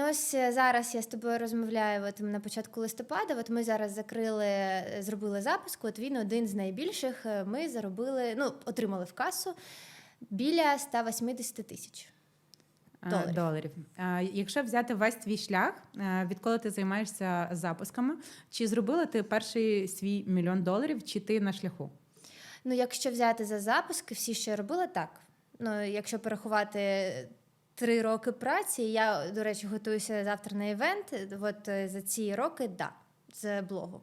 Ну ось е, зараз я з тобою розмовляю от, на початку листопада. От ми зараз закрили, е, зробили запуск. От він один з найбільших. Е, Ми заробили, ну отримали в касу біля 180 тисяч. Доларів. доларів. Якщо взяти весь твій шлях, відколи ти займаєшся запусками, чи зробила ти перший свій мільйон доларів, чи ти на шляху? Ну, якщо взяти за запуски, всі, що я робила, так. Ну, якщо порахувати три роки праці, я, до речі, готуюся завтра на івент. От е, за ці роки, да, з блогу.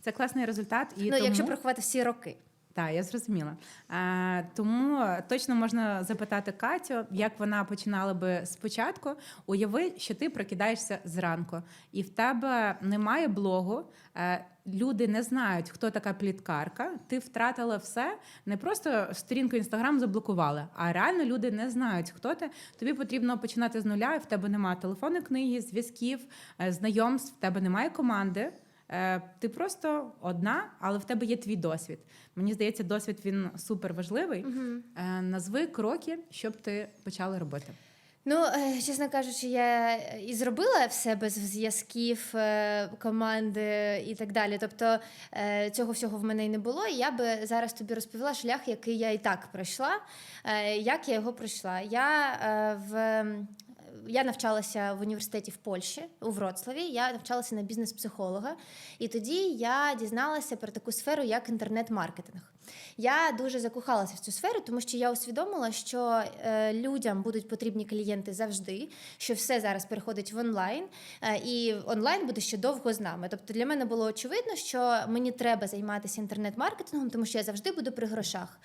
Це класний результат. І ну, тому... якщо порахувати всі роки. Так, я зрозуміла. Е, тому точно можна запитати Катю, як вона починала би спочатку. Уяви, що ти прокидаєшся зранку, і в тебе немає блогу. Е, люди не знають, хто така пліткарка. Ти втратила все. Не просто сторінку інстаграм заблокували, а реально люди не знають, хто ти. Тобі потрібно починати з нуля. і В тебе немає телефонної книги, зв'язків, е, знайомств, в тебе немає команди. Е, Ти просто одна, але в тебе є твій досвід. Мені здається, досвід він супер важливий. Е, Назви кроки, щоб ти почала робити. Ну, е, чесно кажучи, я і зробила все без зв'язків, команди і так далі. Тобто цього всього в мене й не було. І я би зараз тобі розповіла шлях, який я і так пройшла. Як я його пройшла? Я в. Я навчалася в університеті в Польщі у Вроцлаві. Я навчалася на бізнес-психолога, і тоді я дізналася про таку сферу, як інтернет-маркетинг. Я дуже закохалася в цю сферу, тому що я усвідомила, що е, людям будуть потрібні клієнти завжди, що все зараз переходить в онлайн, е, і онлайн буде ще довго з нами. Тобто для мене було очевидно, що мені треба займатися інтернет-маркетингом, тому що я завжди буду при грошах.